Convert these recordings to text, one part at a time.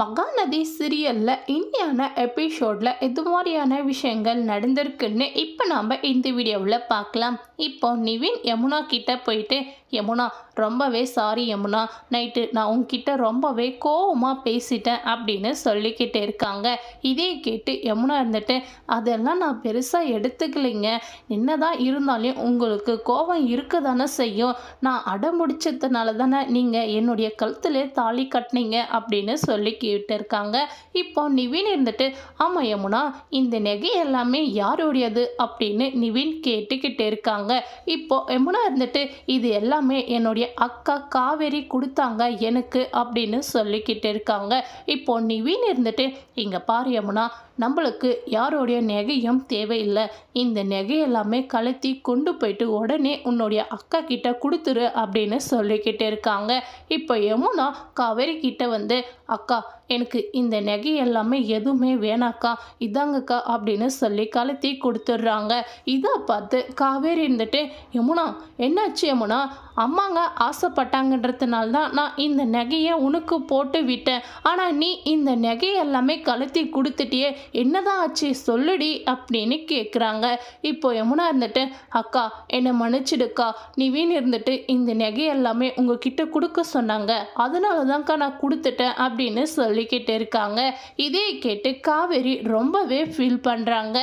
மகாநதி சீரியலில் இந்தியான எபிசோடில் இது மாதிரியான விஷயங்கள் நடந்திருக்குன்னு இப்போ நாம் இந்த வீடியோவில் பார்க்கலாம். இப்போ நிவின் யமுனா கிட்டே போயிட்டு யமுனா ரொம்பவே சாரி யமுனா. நைட்டு நான் உங்ககிட்ட ரொம்பவே கோவமாக பேசிட்டேன் அப்படின்னு சொல்லிக்கிட்டு இருக்காங்க. இதே கேட்டு யமுனா இருந்துட்டு அதெல்லாம் நான் பெருசாக எடுத்துக்கலைங்க. என்னதான் இருந்தாலும் உங்களுக்கு கோபம் இருக்க தானே செய்யும். நான் அடமுடிச்சதுனால தானே நீங்கள் என்னுடைய கழுத்தில் தாலி கட்டினீங்க அப்படின்னு சொல்லிக்கிட்டு இருக்காங்க. இப்போ நிவின் இருந்துட்டு ஆமாம் யமுனா இந்த நெகை எல்லாமே யாருடையது? அப்படின்னு நிவின் கேட்டுக்கிட்டு இருக்காங்க. இப்போ யமுனா இருந்துட்டு இது எல்லாமே என்னுடைய அக்கா காவேரி கொடுத்தாங்க எனக்கு அப்படின்னு சொல்லிக்கிட்டு இருக்காங்க. இப்போ நிவின் இருந்துட்டு இங்கே பாரு யமுனா நம்மளுக்கு யாரோடைய நகையும் தேவையில்லை. இந்த நகையெல்லாமே கலத்தி கொண்டு போயிட்டு உடனே உன்னுடைய அக்கா கிட்ட கொடுத்துரு அப்படின்னு சொல்லிக்கிட்டு இருக்காங்க. இப்போ யமுனா காவேரி கிட்ட வந்து அக்கா எனக்கு இந்த நகை எல்லாமே எதுவுமே வேணாக்கா இதாங்கக்கா அப்படின்னு சொல்லி கலத்தி கொடுத்துட்றாங்க. இதை பார்த்து காவேரி இருந்துட்டு யமுனா என்னாச்சு யமுனா? அம்மாங்க ஆசைப்பட்டாங்கன்றதுனால தான் நான் இந்த நகையை உனக்கு போட்டு விட்டேன். ஆனால் நீ இந்த நகை எல்லாமே கலத்தி கொடுத்துட்டியே என்னதான் ஆச்சு சொல்லுடி அப்படின்னு கேட்குறாங்க இப்போ யமுனா இருந்துட்டு அக்கா என்னை மன்னிச்சிடுக்கா. நீ வீண் இருந்துட்டு இந்த நகை எல்லாமே உங்ககிட்ட கொடுக்க சொன்னாங்க. அதனால தான்க்கா நான் கொடுத்துட்டேன் அப்படின்னு சொல்லிக்கிட்டு இருக்காங்க. இதே கேட்டு காவேரி ரொம்பவே ஃபீல் பண்ணுறாங்க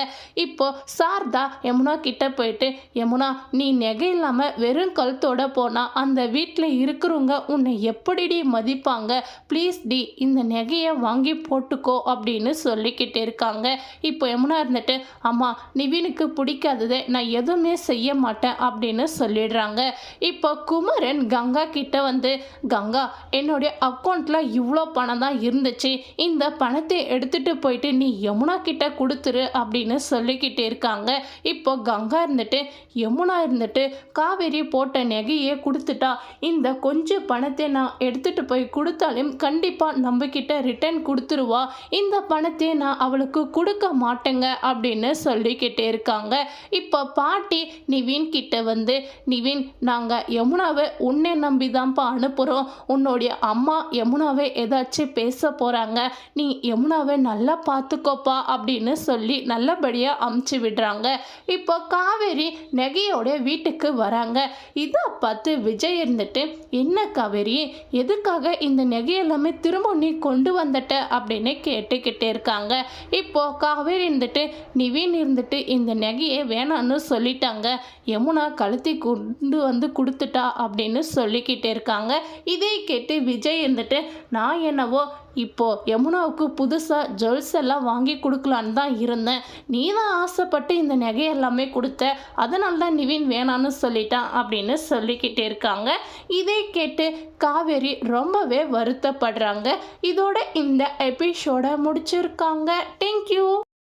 இப்போ சாரதா யமுனா கிட்ட போயிட்டு யமுனா நீ நகை இல்லாமல் வெறும் கழுத்தோட போனால் அந்த வீட்டில் இருக்கிறவங்க உன்னை எப்படிடி மதிப்பாங்க? ப்ளீஸ் டி இந்த நகையை வாங்கி போட்டுக்கோ அப்படின்னு சொல்லிக்கிட்டு இருக்காங்க. இப்போ யமுனா இருந்துட்டு அம்மா நிவினுக்கு பிடிக்காததை நான் எதுவுமே செய்ய மாட்டேன் அப்படின்னு சொல்லிடுறாங்க. இப்போ குமரன் கங்கா கிட்ட வந்து கங்கா என்னுடைய அக்கௌண்ட்டில் இவ்வளோ பணம் தான் இருந்துச்சு. இந்த பணத்தை எடுத்துட்டு போயிட்டு நீ யமுனா கிட்ட கொடுத்துரு அப்படின்னு சொல்லிக்கிட்டு இருக்காங்க. இப்போ கங்கா இருந்துட்டு யமுனா இருந்துட்டு காவேரி போட்ட நெகையை கொடுத்துட்டா. இந்த கொஞ்சம் பணத்தை நான் எடுத்துட்டு போய் கொடுத்தாலும் கண்டிப்பாக நம்ம கிட்ட ரிட்டர்ன் கொடுத்துருவா. இந்த பணத்தை நான் அவளுக்கு கொடுக்க மாட்டேங்க அப்படின்னு சொல்லிக்கிட்டே இருக்காங்க. இப்போ பாட்டி நிவின் கிட்ட வந்து நிவின் நாங்கள் யமுனாவை உன்னை நம்பி தான்ப்பா அனுப்புகிறோம் உன்னுடைய அம்மா யமுனாவை ஏதாச்சும் பேச போகிறாங்க நீ யமுனாவை நல்லா பார்த்துக்கோப்பா அப்படின்னு சொல்லி நல்லபடியாக அமுச்சு விடுறாங்க. இப்போ காவேரி நெகையோட வீட்டுக்கு வராங்க. இதை பார்த்து விஜய் இருந்துட்டு என்ன காவேரி எதுக்காக இந்த நெகையெல்லாமே திரும்ப நீ கொண்டு வந்துட்ட? அப்படின்னு கேட்டுக்கிட்டே இருக்காங்க. இப்போ காவேரி இருந்துட்டு நிவின் இருந்துட்டு இந்த நெகையை வேணான்னு சொல்லிட்டாங்க. யமுனா கழுத்தி கொண்டு வந்து கொடுத்துட்டா அப்படின்னு சொல்லிக்கிட்டே இருக்காங்க. இதை கேட்டு விஜய் இருந்துட்டு நான் என்னவோ இப்போ யமுனாவுக்கு புதுசாக ஜுவல்ஸ் எல்லாம் வாங்கி கொடுக்கலான்னு தான் இருந்தேன். நீ தான் ஆசைப்பட்டு இந்த நகை எல்லாமே கொடுத்த அதனால தான் நிவின் வேணான்னு சொல்லிட்டான் அப்படின்னு சொல்லிக்கிட்டே இருக்காங்க. இதை கேட்டு காவேரி ரொம்பவே வருத்தப்படுறாங்க. இதோட இந்த எபிசோட முடிச்சிருக்காங்க. தேங்க்யூ